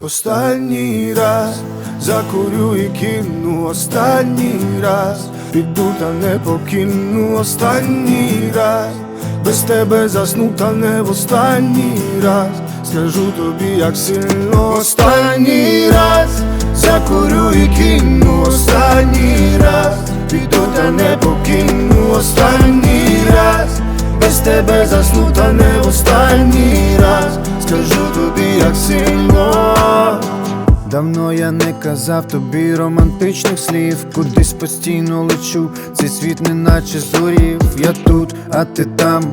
Останній раз закурю і кину, останній раз піду та не покину, останній раз без тебе засну, та не в останній раз. Скажу тобі, як сильно. Останній раз закурю і кину, останній раз піду та не покину, останній раз без тебе засну, та не в останній раз. Скажу тобі, як сильно Давно я не казав тобі романтичних слів, кудись постійно лечу, цей світ не наче зорів, я тут, а ти там,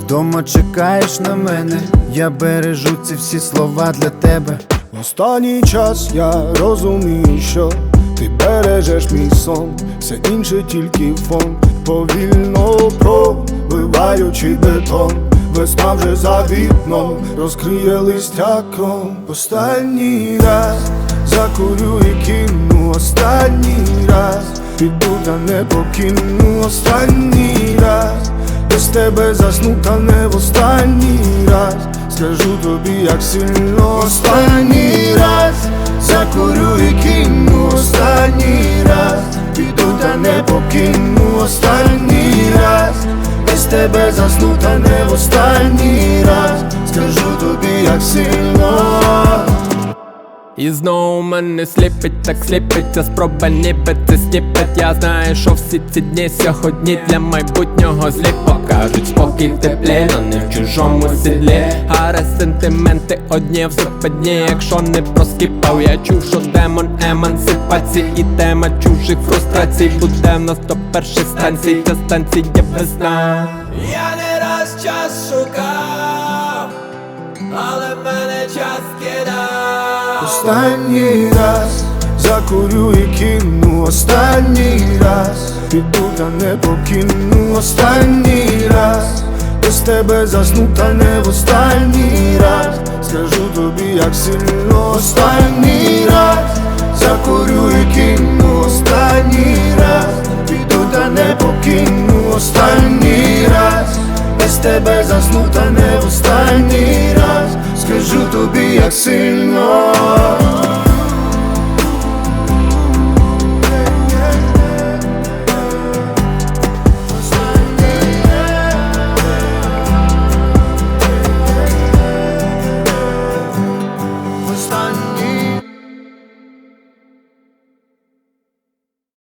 вдома чекаєш на мене, я бережу ці всі слова для тебе. Останній час я розумію, що ти бережеш мій сон, все інше тільки фон, повільно пробиваючи бетон. Весна вже за вікном розкриє листя кром Останній раз закурю і кину, останній раз піду та не покину, останній раз без тебе засну, та не в останній раз. Скажу тобі, як сильно. Останній раз закурю і кину, останній раз піду та не покину, тебе засну, не в останній раз. Скажу тобі, як сильно. І знову мене сліпить, так сліпить, ця спроба ніби це сніпет Я знаю, що всі ці дні сьогодні для майбутнього злі. Покажуть спокій теплі, но не в чужому сідлі Гаре сентименти одні в западні, якщо не проскіпав. Я чув, що демон емансипації і тема чужих фрустрацій. Буде в нас до перших станцій, та станція весна Я не раз час шукав, але мене час кидав. Останній раз закурю і кину, останній раз піду та не покину, останній раз без тебе засну, та не в останній раз. Скажу тобі, як сильно останній раз закурю і кину, останній раз. Піду та не покину, останній раз. Без тебе засну, та не останній раз. Скажу тобі, як сильно